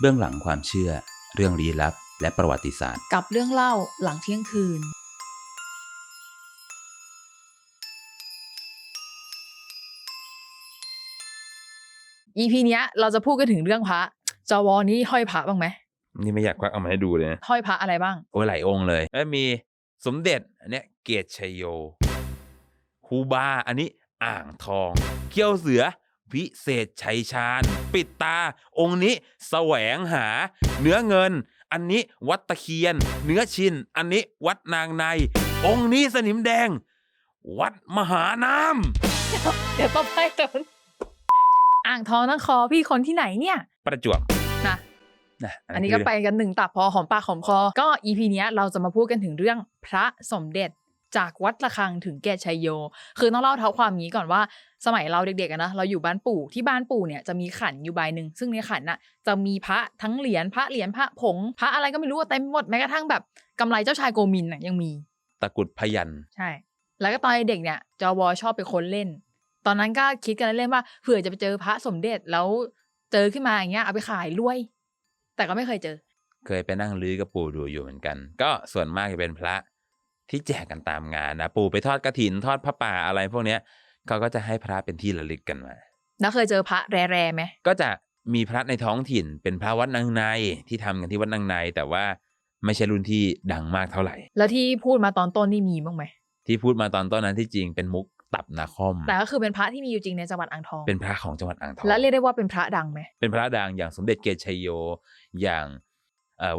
เบื้องหลังความเชื่อ เรื่องลี้ลับ และประวัติศาสตร์ กับเรื่องเล่าหลังเที่ยงคืน EP เนี้ยเราจะพูดกันถึงเรื่องพระจวนี้ห้อยพระบ้างไหมนี่ไม่อยากควักเอามาให้ดูเลยนะห้อยพระอะไรบ้าง โอ้ยหลายองค์เลยแล้วมีสมเด็จอันเนี้ยเกตชัยโยครูบาอันนี้อ่างทอง เกี้ยวเสือ วิเศษชัยชาญ ปิดตา องค์นี้แสวงหา เนื้อเงิน อันนี้วัดตะเคียน เนื้อชิน อันนี้วัดนางใน องค์นี้สนิมแดง วัดมหาน้เดี๋ยวต่อไปเดี๋ยวอ่างทองนังคอพี่คนที่ไหนเนี่ยำประจวบนะนะอันนี้ก็ไปกันหนึ่งตับพอหอมปากหอมคอ ก็ EP เนี้ยเราจะมาพูดกันถึงเรื่องพระสมเด็จ จากวัดระฆังถึงแก่ชัยโย คือต้องเล่าเท้าความงี้ก่อนว่า สมัยเราเด็กๆอะนะเราอยู่บ้านปู่ที่บ้านปู่เนี่ยจะมีขันอยู่ใบหนึ่งซึ่งในขันน่ะจะมีพระทั้งเหรียญพระเหรียญพระผง พระอะไรก็ไม่รู้อะเต็มไปหมดแม้กระทั่งแบบกำไรเจ้าชายโกมินน่ะยังมี ตะกรุดพยันใช่ แล้วก็ตอนเด็กเนี่ยจวชอบไปค้นเล่น ตอนนั้นก็คิดกันเล่นๆว่าเผื่อจะไปเจอพระสมเด็จแล้วเจอขึ้นมาอย่างเงี้ยเอาไปขายรวย แต่ก็ไม่เคยเจอ เคยไปนั่งลื้อกับปู่ดูอยู่เหมือนกัน ก็ส่วนมากจะเป็นพระ ที่แจกกันตามงานนะปู่ไปทอดกระถินทอดพระป่าอะไรพวกเนี้ยเขาก็จะให้พระเป็นที่ระลึกกันมาแล้วเคยเจอพระแร่ๆไหมก็จะมีพระในท้องถิ่น เป็นพระวัดนางในที่ทำกันที่วัดนางใน แต่ว่าไม่ใช่รุ่นที่ดังมากเท่าไหร่ แล้วที่พูดมาตอนต้นนี่มีบ้างไหมที่พูดมาตอนต้นนั้นที่จริงเป็นมุกตับนาคอม แต่ก็คือเป็นพระที่มีอยู่จริงในจังหวัดอ่างทอง เป็นพระของจังหวัดอ่างทอง และเรียกได้ว่าเป็นพระดังไหมเป็นพระดังอย่างสมเด็จเกศชัยโย อย่างเอ่อ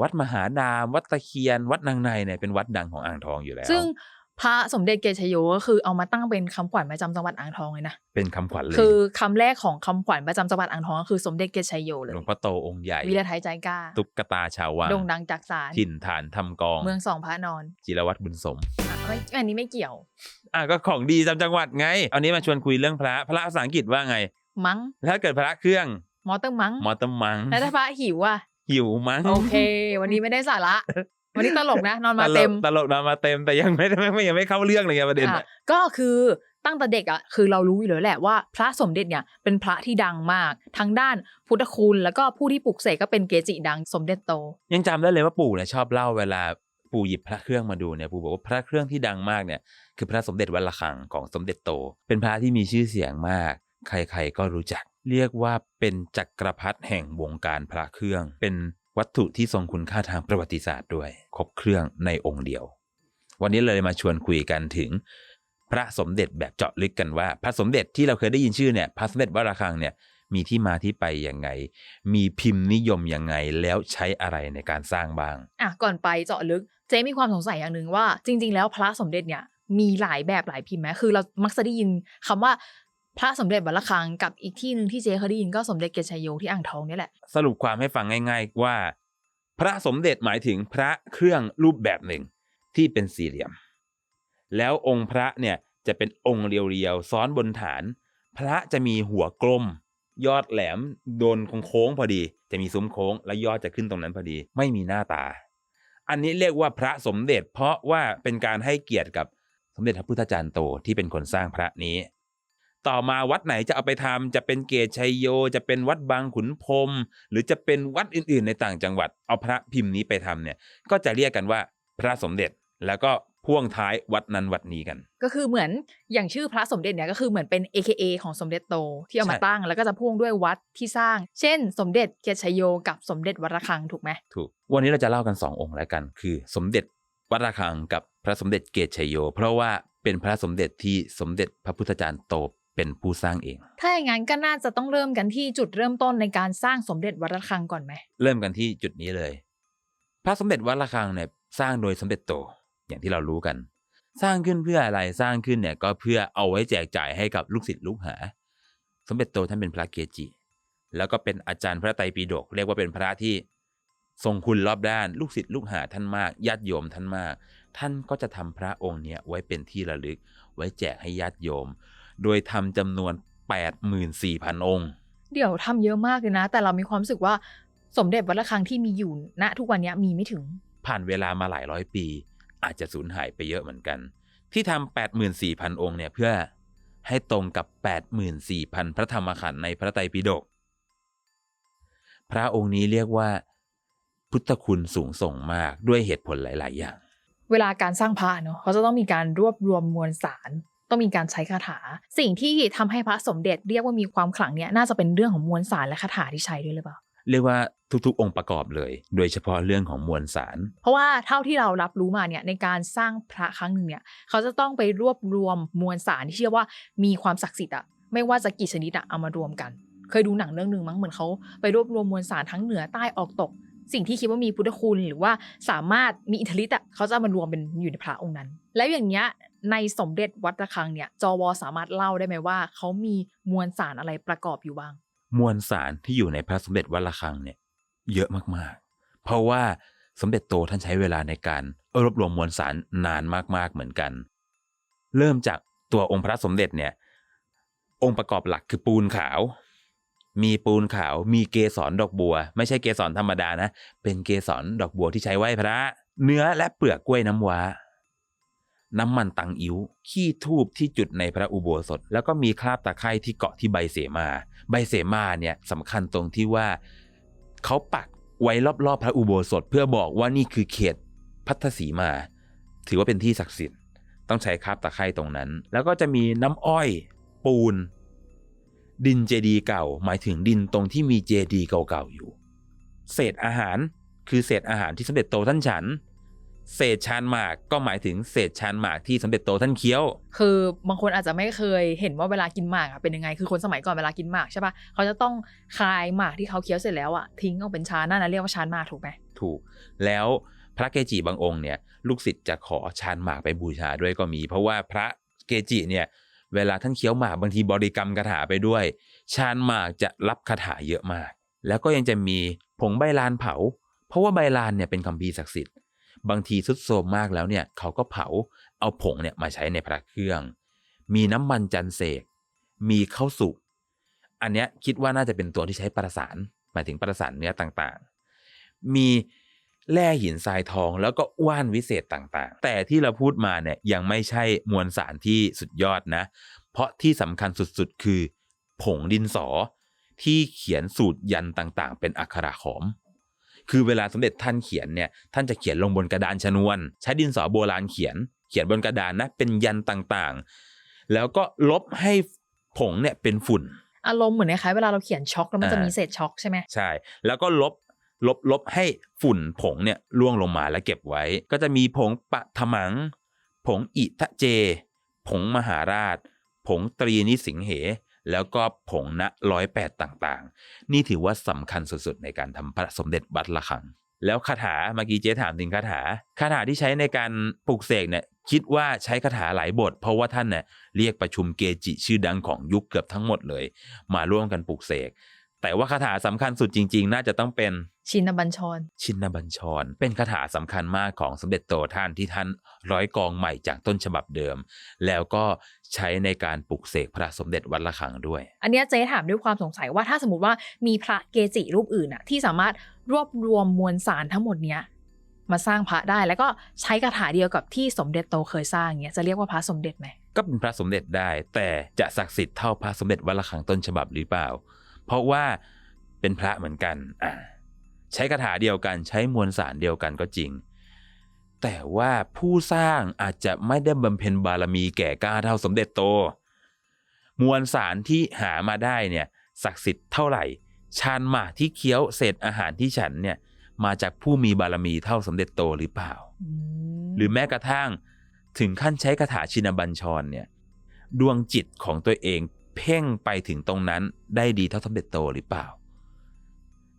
วัดมหานาม วัดตะเคียน วัดนางในเนี่ยเป็นวัดดังของอ่างทองอยู่แล้ว ซึ่งพระสมเด็จเกศชโยก็คือเอามาตั้งเป็นคำขวัญประจำจังหวัดอ่างทองเลยนะ เป็นคำขวัญเลย คือคำแรกของคำขวัญประจำจังหวัดอ่างทองก็คือสมเด็จเกศชโยเลย หลวงพ่อโตองค์ใหญ่วิรไทยใจกล้า ตุ๊กตาชาววังโด่งดังจากสารถิ่นฐานทำกอง เมืองสองพระนอน จิรวัตรบุญสมอะไม่อันนี้ไม่เกี่ยว อะก็ของดีจำจังหวัดไง อันนี้มาชวนคุยเรื่องพระ พระภาษาอังกฤษว่าไง มั้งถ้าเกิดพระเครื่อง มอเตอร์มั้งมอเตอร์มัง แล้วถ้าพระหิวอะ หิวมั้ง โอเค วันนี้ไม่ได้สาระ วันนี้ตลกนะ นอนมาเต็มตลกตลกนอนมาเต็มแต่ยังไม่ไม่ยังไม่เข้าเรื่องเลยไงประเด็นอะอะก็คือตั้งแต่เด็กอะคือเรารู้อยู่แล้วแหละว่าพระสมเด็จเนี่ยเป็นพระที่ดังมากทั้งด้านพุทธคุณแล้วก็ผู้ที่ปลุกเสกก็เป็นเกจิดังสมเด็จโต ยังจำได้เลยว่าปู่เนี่ยชอบเล่าเวลาปู่หยิบพระเครื่องมาดูเนี่ยปู่บอกว่าพระเครื่องที่ดังมากเนี่ยคือพระสมเด็จวัดระฆังของสมเด็จโต เป็นพระที่มีชื่อเสียงมาก ใครๆก็รู้จัก เรียกว่าเป็นจักรพรรดิแห่งวงการพระเครื่อง เป็นวัตถุที่ทรงคุณค่าทางประวัติศาสตร์ด้วย ครบเครื่องในองค์เดียว วันนี้เลยมาชวนคุยกันถึง พระสมเด็จแบบเจาะลึกกันว่า พระสมเด็จที่เราเคยได้ยินชื่อเนี่ยพระสมเด็จวระฆังเนี่ยมีที่มาที่ไปยังไง มีพิมพ์นิยมยังไง แล้วใช้อะไรในการสร้างบ้าง อะ ก่อนไปเจาะลึก เจ๊มีความสงสัยอย่างหนึ่งว่า จริง ๆ แล้วพระสมเด็จเนี่ยมีหลายแบบหลายพิมพ์ไหมคือเรามักจะได้ยินคำว่า พระสมเด็จวัดระฆังกับอีกที่หนึ่งที่เจ๊เคยได้ยินก็สมเด็จเกศชโยที่อ่างทองนี่แหละ สรุปความให้ฟังง่าย ๆ ว่า พระสมเด็จหมายถึงพระเครื่องรูปแบบหนึ่งที่เป็นสี่เหลี่ยม แล้วองค์พระเนี่ยจะเป็นองค์เรียวๆซ้อนบนฐาน พระจะมีหัวกลม ยอดแหลมโดนโค้งพอดี จะมีซุ้มโค้ง และยอดจะขึ้นตรงนั้นพอดี ไม่มีหน้าตา อันนี้เรียกว่าพระสมเด็จ เพราะว่าเป็นการให้เกียรติกับสมเด็จพระพุทธจารย์โตที่เป็นคนสร้างพระนี้ ต่อมาวัดไหนจะเอาไปทำจะเป็นเกตชัยโย จะเป็นวัดบางขุนพรหมหรือจะเป็นวัดอื่นๆ ในต่างจังหวัด เอาพระพิมพ์นี้ไปทำเนี่ย ก็จะเรียกกันว่าพระสมเด็จแล้วก็พ่วงท้ายวัดนั้นวัดนี้กัน ก็คือเหมือนอย่างชื่อพระสมเด็จเนี่ยก็คือเหมือนเป็น AKA ของสมเด็จโตที่เอามาใช่ตั้ง แล้วก็จะพ่วงด้วยวัดที่สร้าง เช่น สมเด็จเกศชโยกับสมเด็จวัดระฆังถูกไหมถูกวันนี้เราจะเล่ากันสององค์แล้วกัน คือสมเด็จวัดระฆังกับพระสมเด็จเกตชัยโย เพราะว่าเป็นพระสมเด็จที่สมเด็จพระพุทธจารย์โต เป็นผู้สร้างเอง ถ้าอย่างนั้นก็น่าจะต้องเริ่มกันที่จุดเริ่มต้นในการสร้างสมเด็จวัดระฆังก่อนไหม เริ่มกันที่จุดนี้เลย พระสมเด็จวัดระฆังเนี่ยสร้างโดยสมเด็จโตอย่างที่เรารู้กัน สร้างขึ้นเพื่ออะไรสร้างขึ้นเนี่ยก็เพื่อเอาไว้แจกจ่ายให้กับลูกศิษย์ลูกหา สมเด็จโตท่านเป็นพระเกจิ แล้วก็เป็นอาจารย์พระไตรปิฎกเรียกว่าเป็นพระที่ทรงคุณรอบด้านลูกศิษย์ลูกหาท่านมากญาติโยมท่านมาก ท่านก็จะทำพระองค์เนี้ยไว้เป็นที่ระลึก ไว้แจกให้ญาติโยม โดยทำจำนวน 84,000 องค์ เดี๋ยวทำเยอะมากเลยนะ แต่เรามีความรู้สึกว่าสมเด็จวัดระฆังที่มีอยู่ณทุกวันเนี้ยมีไม่ถึง ผ่านเวลามาหลายร้อยปี อาจจะสูญหายไปเยอะเหมือนกัน ที่ทำ84,000 องค์เนี่ยเพื่อให้ตรงกับ 84,000 พระธรรมขันธ์ในพระไตรปิฎกพระองค์นี้เรียกว่า พุทธคุณสูงส่งมากด้วยเหตุผลหลาย ๆ อย่าง เวลาการสร้างพระเนาะเขาจะต้องมีการรวบรวมมวลสาร ต้องมีการใช้คาถา สิ่งที่ทำให้พระสมเด็จเรียกว่ามีความขลังเนี่ยน่าจะเป็นเรื่องของมวลสารและคาถาที่ใช้ด้วยหรือเปล่าเรียกว่าทุกๆ องค์ประกอบเลย โดยเฉพาะเรื่องของมวลสาร เพราะว่าเท่าที่เรารับรู้มาเนี่ยในการสร้างพระครั้งหนึ่งเนี่ยเขาจะต้องไปรวบรวมมวลสารที่เชื่อว่ามีความศักดิ์สิทธิ์อะไม่ว่าจะกี่ชนิดอะเอามารวมกัน เคยดูหนังเรื่องหนึ่งมั้งเหมือนเขาไปรวบรวมมวลสารทั้งเหนือใต้ออกตก สิ่งที่คิดว่ามีพุทธคุณหรือว่าสามารถมีอิทธิฤทธิ์อะเขาจะเอามารวมเป็นอยู่ในพระองค์นั้น แล้วอย่างเนี้ย ในสมเด็จวัดระฆังเนี่ยจวสามารถเล่าได้ไหมว่าเขามีมวลสารอะไรประกอบอยู่บ้าง มวลสารที่อยู่ในพระสมเด็จวัดระฆังเนี่ยเยอะมากๆ เพราะว่าสมเด็จโตท่านใช้เวลาในการรวบรวมมวลสารนานมากๆเหมือนกัน เริ่มจากตัวองค์พระสมเด็จเนี่ยองค์ประกอบหลักคือปูนขาว มีปูนขาว มีเกสรดอกบัว ไม่ใช่เกสรธรรมดานะ เป็นเกสรดอกบัวที่ใช้ไหว้พระ เนื้อและเปลือกกล้วยน้ำว้า น้ำมันตังอิ๋วขี้ทูบที่จุดในพระอุโบสถ แล้วก็มีคราบตะไคร่ที่เกาะที่ใบเสมา ใบเสมาเนี่ยสำคัญตรงที่ว่าเขาปักไว้รอบๆพระอุโบสถ เพื่อบอกว่านี่คือเขตพัทธสีมา ถือว่าเป็นที่ศักดิ์สิทธิ์ ต้องใช้คราบตะไคร่ตรงนั้น แล้วก็จะมีน้ำอ้อย ปูน ดินเจดีเก่า หมายถึงดินตรงที่มีเจดีเก่าๆอยู่ เศษอาหารคือเศษอาหารที่สมเด็จโตท่านฉัน เศษชานหมากก็หมายถึงเศษชานหมากที่สมเด็จโตท่านเคี้ยว คือบางคนอาจจะไม่เคยเห็นว่าเวลากินหมากอะเป็นยังไง คือคนสมัยก่อนเวลากินหมากใช่ปะเขาจะต้องคายหมากที่เขาเคี้ยวเสร็จแล้วอะทิ้งออกเป็นชานนั่นนะเรียกว่าชานหมากถูกไหมถูก แล้วพระเกจิบางองค์เนี่ยลูกศิษย์จะขอชานหมากไปบูชาด้วยก็มี เพราะว่าพระเกจิเนี่ยเวลาท่านเคี้ยวหมากบางทีบริกรรมคาถาไปด้วย ชานหมากจะรับคาถาเยอะมาก แล้วก็ยังจะมีผงใบลานเผา เพราะว่าใบลานเนี่ยเป็นคัมภีร์ศักดิ์สิทธิ์ บางทีสุดโทรมมากแล้วเนี่ยเขาก็เผาเอาผงเนี่ยมาใช้ในพระเครื่อง มีน้ำมันจันเสกมีข้าวสุกอันเนี้ยคิดว่าน่าจะเป็นตัวที่ใช้ประสาน หมายถึงประสานเนื้อต่างๆ มีแร่หินทรายทองแล้วก็ว่านวิเศษต่างๆ แต่ที่เราพูดมาเนี่ยยังไม่ใช่มวลสารที่สุดยอดนะ เพราะที่สำคัญสุดๆ คือ ผงดินสอที่เขียนสูตรยันต่างๆ เป็นอักขระขอม คือเวลาสมเด็จท่านเขียนเนี่ยท่านจะเขียนลงบนกระดานชนวน ใช้ดินสอโบราณเขียน เขียนบนกระดานนะเป็นยันต่างๆ แล้วก็ลบให้ผงเนี่ยเป็นฝุ่น อารมณ์เหมือนคล้ายๆเวลาเราเขียนช็อกแล้วมันจะอ่ามีมีเศษช็อกใช่ไหมใช่ แล้วก็ลบลบลบให้ฝุ่นผงเนี่ยล่วงลงมาแล้วเก็บไว้ ก็จะมีผงปะถมัง ผงอิทะเจ ผงมหาราช ผงตรีนิสิงเห แล้วก็ผงณร้อยแปดต่างๆ นี่ถือว่าสำคัญสุดๆ ในการทำพระสมเด็จบัตรละคัง แล้วคาถาเมื่อกี้เจ๊ถามถึงคาถาคาถาที่ใช้ในการปลุกเสกเนี่ยคิดว่าใช้คาถาหลายบท เพราะว่าท่านเนี่ยเรียกประชุมเกจิชื่อดังของยุคเกือบทั้งหมดเลย มาร่วมกันปลุกเสกแต่ว่าคาถาสำคัญสุดจริง ๆ น่าจะต้องเป็น ชินบัญชร ชินบัญชร เป็นคาถาสำคัญมากของสมเด็จโตท่านที่ท่านร้อยกองใหม่จากต้นฉบับเดิม แล้วก็ใช้ในการปลุกเสกพระสมเด็จวัดระฆังด้วย อันเนี้ยเจ๊ถามด้วยความสงสัยว่าถ้าสมมติว่ามีพระเกจิรูปอื่นอะที่สามารถรวบรวมมวลสารทั้งหมดเนี้ยมาสร้างพระได้แล้วก็ใช้คาถาเดียวกับที่สมเด็จโตเคยสร้างเนี้ยจะเรียกว่าพระสมเด็จไหมก็เป็นพระสมเด็จได้ แต่จะศักดิ์สิทธิ์เท่าพระสมเด็จวัดระฆังต้นฉบับหรือเปล่า เพราะว่าเป็นพระเหมือนกันอ่า ใช้คาถาเดียวกันใช้มวลสารเดียวกันก็จริง แต่ว่าผู้สร้างอาจจะไม่ได้บำเพ็ญบารมีแก่กล้าเท่าสมเด็จโต มวลสารที่หามาได้เนี่ยศักดิ์สิทธิ์เท่าไหร่ ชานหมากที่เคี้ยวเศษอาหารที่ฉันเนี่ยมาจากผู้มีบารมีเท่าสมเด็จโตหรือเปล่าอืมหรือแม้กระทั่งถึงขั้นใช้คาถาชินบัญชรเนี่ยดวงจิตของตัวเองเพ่งไปถึงตรงนั้นได้ดีเท่าสมเด็จโตหรือเปล่า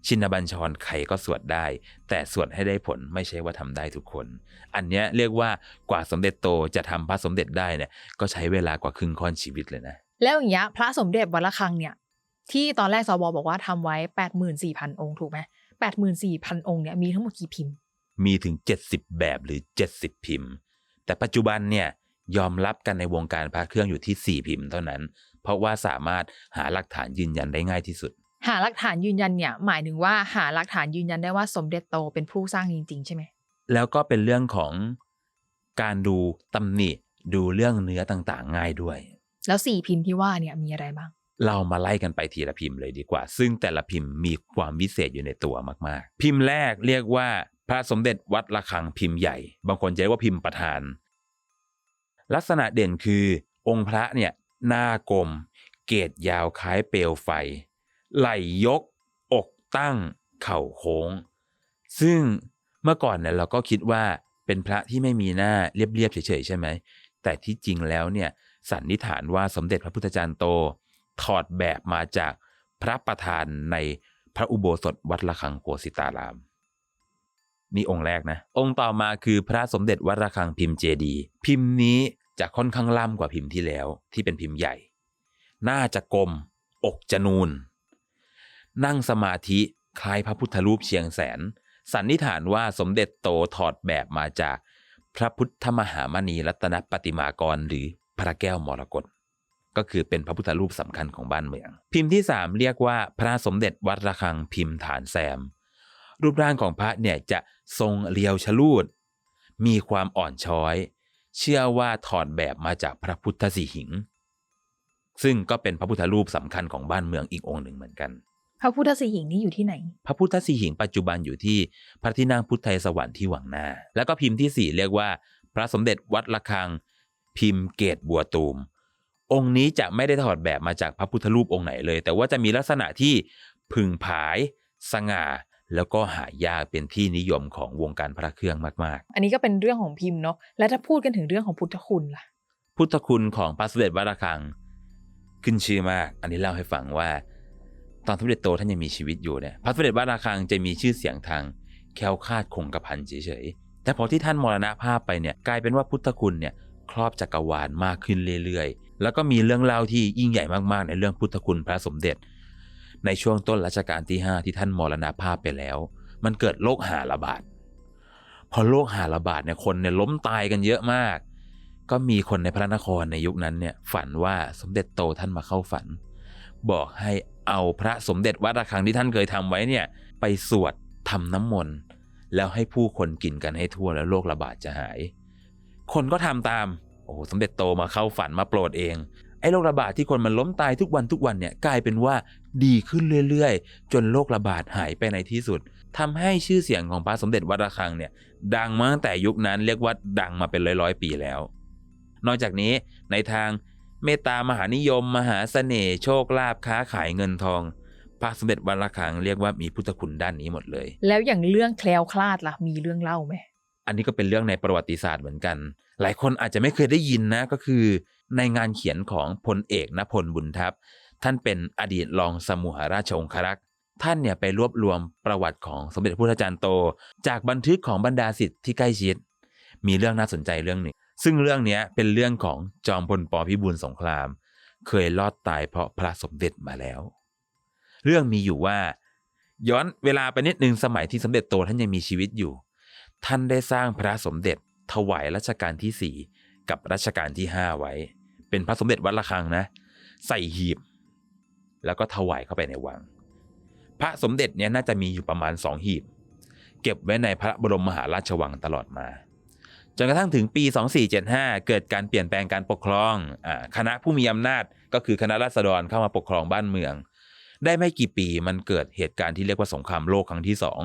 ชินบัญชรใครก็สวดได้ แต่สวดให้ได้ผลไม่ใช่ว่าทำได้ทุกคน อันเนี้ยเรียกว่ากว่าสมเด็จโตจะทำพระสมเด็จได้เนี่ยก็ใช้เวลากว่าครึ่งค่อนชีวิตเลยนะ แล้วอย่างเงี้ยพระสมเด็จวัดระฆังเนี่ยที่ตอนแรกสวบอกว่าทำไว้แปดหมื่นสี่พันองค์ถูกไหมแปดหมื่นสี่พันองค์เนี่ยมีทั้งหมดกี่พิมพ์ มีถึง 70 แบบหรือ 70 พิมพ์ แต่ปัจจุบันเนี่ยยอมรับกันในวงการพระเครื่องอยู่ที่ 4 พิมพ์เท่านั้น เพราะว่าสามารถหาหลักฐานยืนยันได้ง่ายที่สุด หาหลักฐานยืนยันเนี่ย หมายถึงว่าหาหลักฐานยืนยันได้ว่าสมเด็จโตเป็นผู้สร้างจริง ๆ ใช่ไหมแล้วก็เป็นเรื่องของการดูตำหนิ ดูเรื่องเนื้อต่างๆ ง่ายด้วย แล้วสี่พิมพ์ที่ว่าเนี่ยมีอะไรบ้าง เรามาไล่กันไปทีละพิมพ์เลยดีกว่า ซึ่งแต่ละพิมพ์มีความวิเศษอยู่ในตัวมากๆ พิมพ์แรกเรียกว่าพระสมเด็จวัดระฆังพิมพ์ใหญ่ บางคนจะเรียกว่าพิมพ์ประธาน ลักษณะเด่นคือ องค์พระเนี่ยหน้ากลม เกตยาวคล้ายเปลวไฟ ไหล่ยก อกตั้ง เข่าโค้ง ซึ่งเมื่อก่อนเนี่ยเราก็คิดว่าเป็นพระที่ไม่มีหน้าเรียบๆเฉยๆใช่ไหม แต่ที่จริงแล้วเนี่ยสันนิษฐานว่าสมเด็จพระพุทธจารย์โต ถอดแบบมาจากพระประธานในพระอุโบสถวัดระฆังโกสิตาราม นี่องค์แรกนะ องค์ต่อมาคือพระสมเด็จวัดระฆังพิมพ์เจดี พิมพ์นี้จะค่อนข้างล่ำกว่าพิมพ์ที่แล้วที่เป็นพิมพ์ใหญ่ น่าจะกลม อกจะนูน นั่งสมาธิคล้ายพระพุทธรูปเชียงแสน สันนิษฐานว่าสมเด็จโตถอดแบบมาจากพระพุทธมหามณีรัตนปฏิมากรหรือพระแก้วมรกตก็คือเป็นพระพุทธรูปสำคัญของบ้านเมือง พิมพ์ที่ 3 เรียกว่าพระสมเด็จวัดระฆังพิมพ์ฐานแซม รูปร่างของพระเนี่ยจะทรงเรียวชลูด มีความอ่อนช้อย เชื่อว่าถอดแบบมาจากพระพุทธสีหิง ซึ่งก็เป็นพระพุทธรูปสำคัญของบ้านเมืองอีกองค์หนึ่งเหมือนกัน พระพุทธสีหิงนี่อยู่ที่ไหน พระพุทธสีหิงปัจจุบันอยู่ที่พระที่นั่งพุทธไทยสวรรค์ที่วังหน้า แล้วก็พิมพ์ที่สี่เรียกว่า พระสมเด็จวัดระฆัง พิมพ์เกตบัวตูม องค์นี้จะไม่ได้ถอดแบบมาจากพระพุทธรูปองค์ไหนเลย แต่ว่าจะมีลักษณะที่พึงผาย สง่า แล้วก็หายากเป็นที่นิยมของวงการพระเครื่องมากอันนี้ก็เป็นเรื่องของพิมพ์เนาะแล้วถ้าพูดกันถึงเรื่องของพุทธคุณล่ะๆพุทธคุณของพระสมเด็จวัดระฆัง ขึ้นชื่อมาก อันนี้เล่าให้ฟังว่า ตอนสมเด็จโตท่านยังมีชีวิตอยู่เนี่ยพระสมเด็จวัดระฆังจะมีชื่อเสียงทางแคล้วคาดคงกระพันเฉยๆแต่พอที่ท่านมรณภาพไปเนี่ยกลายเป็นว่าพุทธคุณเนี่ยครอบจักรวาลมากขึ้นเรื่อยๆ แล้วก็มีเรื่องเล่าที่ยิ่งใหญ่มากๆ ในเรื่องพุทธคุณพระสมเด็จ ในช่วงต้นรัชกาลที่ 5 ที่ท่านมรณภาพไปแล้ว มันเกิดโรคหาระบาดพอโรคหาระบาดเนี่ยคนเนี่ยล้มตายกันเยอะมาก ก็มีคนในพระนครในยุคนั้นเนี่ยฝันว่าสมเด็จโตท่านมาเข้าฝัน บอกให้ เอาพระสมเด็จวัดระฆังที่ท่านเคยทำไว้เนี่ยไปสวดทำน้ำมนต์แล้วให้ผู้คนกินกันให้ทั่วแล้วโรคระบาดจะหาย คนก็ทำตาม โอ้สมเด็จโตมาเข้าฝันมาโปรดเองไอ้โรคระบาดที่คนมันล้มตายทุกวันทุกวันเนี่ยกลายเป็นว่าดีขึ้นเรื่อยๆ จนโรคระบาดหายไปในที่สุดทำให้ชื่อเสียงของพระสมเด็จวัดระฆังเนี่ยดังมาตั้งแต่ยุคนั้นเรียกว่าดังมาเป็นร้อยๆปีแล้ว นอกจากนี้ในทาง เมตตามหานิยม มหาเสน่ห์โชคลาภค้าขายเงินทอง พระสมเด็จวัดระฆังเรียกว่ามีพุทธคุณด้านนี้หมดเลย แล้วอย่างเรื่องแคล้วคลาดล่ะมีเรื่องเล่าไหมอันนี้ก็เป็นเรื่องในประวัติศาสตร์เหมือนกัน หลายคนอาจจะไม่เคยได้ยินนะก็คือ ในงานเขียนของพลเอกนพลบุญทัพ ท่านเป็นอดีตรองสมุหาราชองครักษ์ท่านเนี่ยไปรวบรวมประวัติของสมเด็จพระพุทธจารย์โต จากบันทึกของบรรดาศิษย์ที่ใกล้ชิด มีเรื่องน่าสนใจเรื่องหนึ่ง ซึ่งเรื่องนี้เป็นเรื่องของจอมพลปพิบูลสงคราม เคยรอดตายเพราะพระสมเด็จมาแล้ว เรื่องมีอยู่ว่า ย้อนเวลาไปนิดนึงสมัยที่สมเด็จโตท่านยังมีชีวิตอยู่ ท่านได้สร้างพระสมเด็จถวายรัชกาลที่4กับรัชกาลที่5ไว้ เป็นพระสมเด็จวัดระฆังนะ ใส่หีบ แล้วก็ถวายเข้าไปในวัง พระสมเด็จเนี่ยน่าจะมีอยู่ประมาณสองหีบ เก็บไว้ในพระบรมมหาราชวังตลอดมา จนกระทั่งถึงปี 2475 เกิดการเปลี่ยนแปลงการปกครองอคณะผู้มีอำนาจก็คือคณะราษฎรเข้ามาปกครองบ้านเมือง ได้ไม่กี่ปีมันเกิดเหตุการณ์ที่เรียกว่าสงครามโลกครั้งที่สอง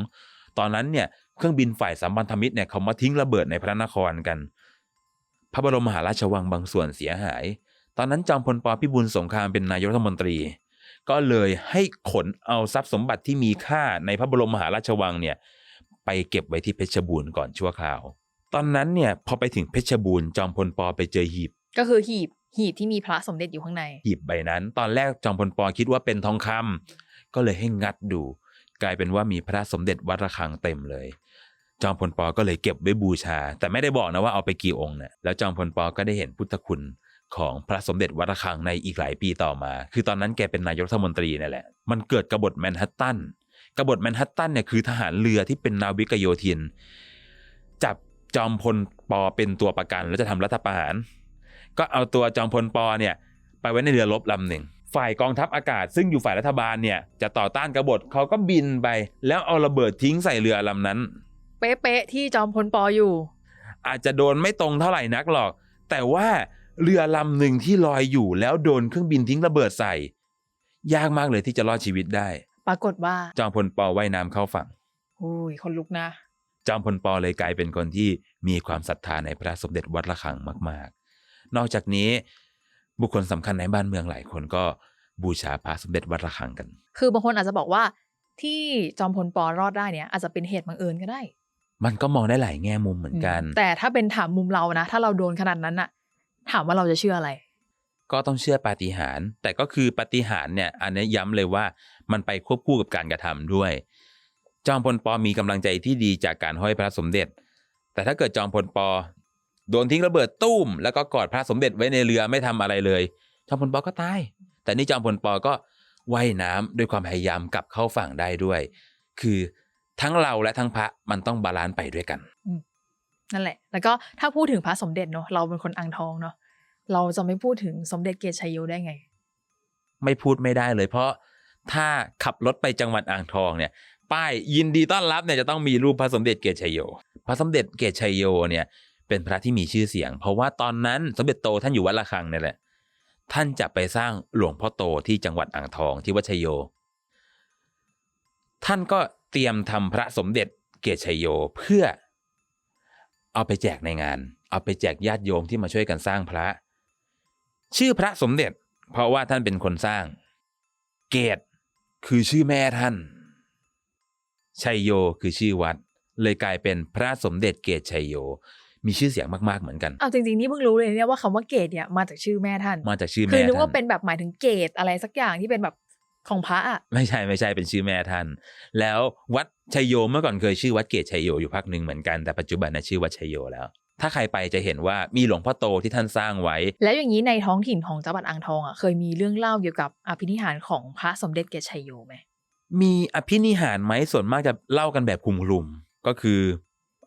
ตอนนั้นเนี่ยเครื่องบินฝ่ายสัมพันธมิตรเนี่ยเขามาทิ้งระเบิดในพระนครกัน พระบรมมหาราชวังบางส่วนเสียหาย ตอนนั้นจอมพลปพิบูลสงครามเป็นนายกรัฐมนตรี ก็เลยให้ขนเอาทรัพย์สมบัติที่มีค่าในพระบรมมหาราชวังเนี่ยไปเก็บไว้ที่เพชรบูรณ์ก่อนชั่วคราว ตอนนั้นเนี่ยพอไปถึงเพชรบูรณ์จอมพลปไปเจอหีบ ก็คือหีบหีบที่มีพระสมเด็จอยู่ข้างใน หีบใบนั้น ตอนแรกจอมพลปคิดว่าเป็นทองคำก็เลยให้งัดดู กลายเป็นว่ามีพระสมเด็จวัดระฆังเต็มเลย จอมพลปก็เลยเก็บไว้บูชา แต่ไม่ได้บอกนะว่าเอาไปกี่องค์เนี่ยแล้วจอมพลปก็ได้เห็นพุทธคุณของพระสมเด็จวัดระฆังในอีกหลายปีต่อมา คือตอนนั้นแกเป็นนายกรัฐมนตรีนั่นแหละ มันเกิดกบฏแมนฮัตตันกบฏแมนฮัตตันเนี่ยคือทหารเรือที่เป็นนาวิกโยธิน จับ จอมพลปเป็นตัวประกัน แล้วจะทำรัฐประหาร ก็เอาตัวจอมพลปเนี่ยไปไว้ในเรือรบลำหนึ่ง ฝ่ายกองทัพอากาศซึ่งอยู่ฝ่ายรัฐบาลเนี่ยจะต่อต้านกบฏเขาก็บินไป แล้วเอาระเบิดทิ้งใส่เรือลำนั้น เป๊ะๆที่จอมพลปออยู่ อาจจะโดนไม่ตรงเท่าไหร่นักหรอก แต่ว่าเรือลำหนึ่งที่ลอยอยู่แล้วโดนเครื่องบินทิ้งระเบิดใส่ ยากมากเลยที่จะรอดชีวิตได้ ปรากฏว่าจอมพลปว่ายน้ำเข้าฝั่งอุ้ยคนลุกนะ จอมพลปเลยกลายเป็นคนที่มีความศรัทธาในพระสมเด็จวัดระฆังมาก ๆ นอกจากนี้บุคคลสำคัญในบ้านเมืองหลายคนก็บูชาพระสมเด็จวัดระฆังกัน คือบางคนอาจจะบอกว่าที่จอมพลปอรอดได้เนี่ยอาจจะเป็นเหตุบังเอิญก็ได้ มันก็มองได้หลายแง่มุมเหมือนกัน แต่ถ้าเป็นถามมุมเรานะ ถ้าเราโดนขนาดนั้นอะถามว่าเราจะเชื่ออะไร ก็ต้องเชื่อปาฏิหาริย์แต่ก็คือปาฏิหาริย์เนี่ย อันนี้ย้ำเลยว่ามันไปควบคู่กับการกระทำด้วย จอมพลปอมีกำลังใจที่ดีจากการห้อยพระสมเด็จ แต่ถ้าเกิดจอมพลปอโดนทิ้งระเบิดตุ้ม แล้วก็กอดพระสมเด็จไว้ในเรือไม่ทำอะไรเลย จอมพลปอก็ตาย แต่นี่จอมพลปอก็ว่ายน้ำด้วยความพยายามกลับเข้าฝั่งได้ด้วย คือทั้งเราและทั้งพระมันต้องบาลานซ์ไปด้วยกันนั่นแหละ แล้วก็ถ้าพูดถึงพระสมเด็จเนาะเราเป็นคนอ่างทองเนาะเราจะไม่พูดถึงสมเด็จเกศชัยโยได้ไง ไม่พูดไม่ได้เลย เพราะถ้าขับรถไปจังหวัดอ่างทองเนี่ย ป้ายยินดีต้อนรับเนี่ยจะต้องมีรูปพระสมเด็จเกศชัยโย พระสมเด็จเกศชัยโยเนี่ยเป็นพระที่มีชื่อเสียง เพราะว่าตอนนั้นสมเด็จโตท่านอยู่วัดระฆังเนี่ยแหละ ท่านจะไปสร้างหลวงพ่อโตที่จังหวัดอ่างทองที่วัดชัยโย ท่านก็เตรียมทำพระสมเด็จเกศชัยโยเพื่อเอาไปแจกในงาน เอาไปแจกญาติโยมที่มาช่วยกันสร้างพระ ชื่อพระสมเด็จ เพราะว่าท่านเป็นคนสร้าง เกตคือชื่อแม่ท่าน ชัยโยคือชื่อวัด เลยกลายเป็นพระสมเด็จเกตชัยโย มีชื่อเสียงมากๆเหมือนกัน เอาจริงๆนี่เพิ่งรู้เลยเนี่ยว่าคำว่าเกศเนี่ยมาจากชื่อแม่ท่าน มาจากชื่อคืแม่อนึกท่าว่านเป็นแบบหมายถึงเกศอะไรสักอย่างที่เป็นแบบของพระอะไม่ใช่ไม่ใช่เป็นชื่อแม่ท่าน แล้ววัดชัยโยเมื่อก่อนเคยชื่อวัดเกตชัยโยอยู่พักหนึ่งเหมือนกันแต่ปัจจุบันนะชื่อวัดชัยโยแล้ว ถ้าใครไปจะเห็นว่ามีหลวงพ่อโตที่ท่านสร้างไว้ แล้วอย่างนี้ในท้องถิ่นของจังหวัดอ่างทองอะเคยมีเรื่องเล่าเกี่ยวกับอภินิหารของพระสมเด็จเกศชัยโยไหม มีอภินิหารไหมส่วนมากจะเล่ากันแบบคลุมคลุมๆก็คือ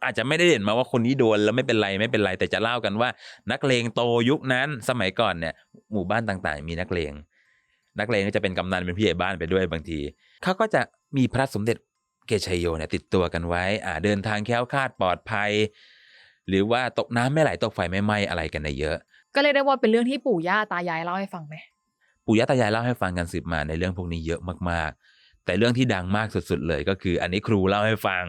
อาจจะไม่ได้เด่นมาว่าคนนี้โดนแล้วไม่เป็นไรไม่เป็นไร แต่จะเล่ากันว่า นักเลงโตยุคนั้นสมัยก่อนเนี่ยหมู่บ้านต่างๆ มีนักเลง นักเลงก็จะเป็นกำนันเป็นผู้ใหญ่บ้านไปด้วยบางทีเขาก็จะมีพระสมเด็จเกศชัยโยเนี่ยติดตัวกันไว้ อ่าเดินทางแคล้วคลาดปลอดภัย หรือว่าตกน้ำไม่ไหลตกไฟไม่ไหม้อะไรกันในเยอะ ก็เรียกได้ว่าเป็นเรื่องที่ปู่ย่าตายายเล่าให้ฟังไหมปู่ย่าตายายเล่าให้ฟังกันสืบมาในเรื่องพวกนี้เยอะมากๆ แต่เรื่องที่ดังมากสุดๆเลยก็คือ อันนี้ครูเล่าให้ฟัง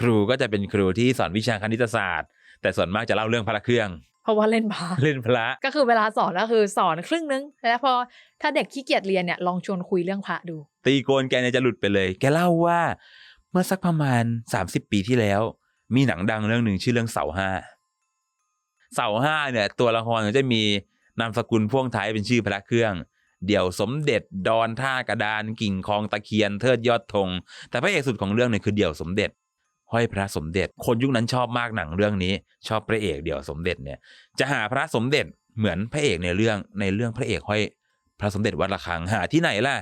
ครูก็จะเป็นครูที่สอนวิชาคณิตศาสตร์ แต่ส่วนมากจะเล่าเรื่องพระเครื่อง เพราะว่าเล่นพระเล่นพระก็คือเวลาสอนก็คือสอนครึ่งนึงแล้วพอถ้าเด็กขี้เกียจเรียนเนี่ยลองชวนคุยเรื่องพระดู ตีโกนแกเนี่ยจะหลุดไปเลย แกเล่าว่า เมื่อสักประมาณ 30 ปีที่แล้ว มีหนังดังเรื่องหนึ่งชื่อเรื่องเสาห้าเสาห้าเนี่ย ตัวละครก็จะมีนามสกุลพ่วงท้ายเป็นชื่อพระเครื่อง เดี่ยวสมเด็จดอนท่ากระดานกิ่งคองตะเคียนเทิดยอดธงแต่พระเอกสุดของเรื่องเนี่ยคือเดี่ยวสมเด็จ ห้อยพระสมเด็จ คนยุคนั้นชอบมากหนังเรื่องนี้ ชอบพระเอกเดี่ยวสมเด็จเนี่ยจะหาพระสมเด็จเหมือนพระเอกในเรื่องในเรื่องพระเอกห้อยพระสมเด็จวัดระฆังหาที่ไหนล่ะ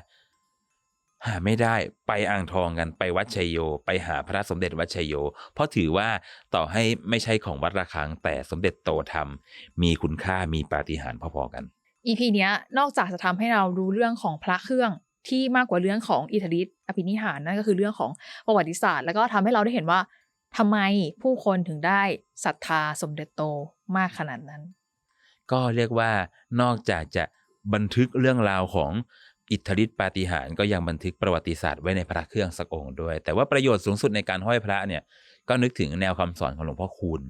หาไม่ได้ไปอ่างทองกันไปวัดชัยโย ไปหาพระสมเด็จวัดชัยโย เพราะถือว่าต่อให้ไม่ใช่ของวัดระฆังแต่สมเด็จโตทำมีคุณค่ามีปาฏิหาริย์พอๆกัน EP เนี้ยนอกจากจะทำให้เรารู้เรื่องของพระเครื่องที่มากกว่าเรื่องของอิทธิฤทธิ์อภินิหารนั่นก็คือเรื่องของประวัติศาสตร์ แล้วก็ทำให้เราได้เห็นว่าทำไมผู้คนถึงได้ศรัทธาสมเด็จโตมากขนาดนั้น ก็เรียกว่านอกจากจะบันทึกเรื่องราวของอิทธิฤทธิปาฏิหาริย์ก็ยังบันทึกประวัติศาสตร์ไว้ในพระเครื่องสักองค์ด้วย แต่ว่าประโยชน์สูงสุดในการห้อยพระเนี่ยก็นึกถึงแนวคำสอนของหลวงพ่อคูณ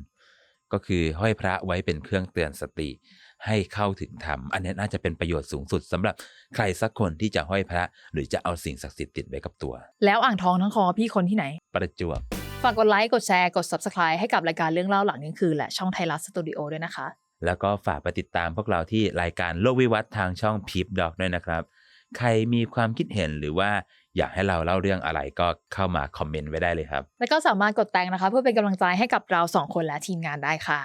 ก็คือห้อยพระไว้เป็นเครื่องเตือนสติ ให้เข้าถึงธรรมอันนี้น่าจะเป็นประโยชน์สูงสุดสำหรับใครสักคนที่จะห้อยพระ หรือจะเอาสิ่งศักดิ์สิทธิ์ติดไว้กับตัว แล้วอ่างทองทั้งคอพี่คนที่ไหน ประจวบฝากกดไลค์กดแชร์กด Subscribe ให้กับรายการเรื่องเล่าหลังเที่ยงคืนและช่องไทยรัฐสตูดิโอด้วยนะคะ แล้วก็ฝากไปติดตามพวกเราที่รายการโลกวิวัฒน์ทางช่องพีพดอกด้วยนะครับ ใครมีความคิดเห็นหรือว่าอยากให้เราเล่าเรื่องอะไรก็เข้ามาคอมเมนต์ไว้ได้เลยครับ แล้วก็สามารถกดแต่งนะคะ เพื่อเป็นกำลังใจให้กับเราสองคนและทีมงานได้ค่ะ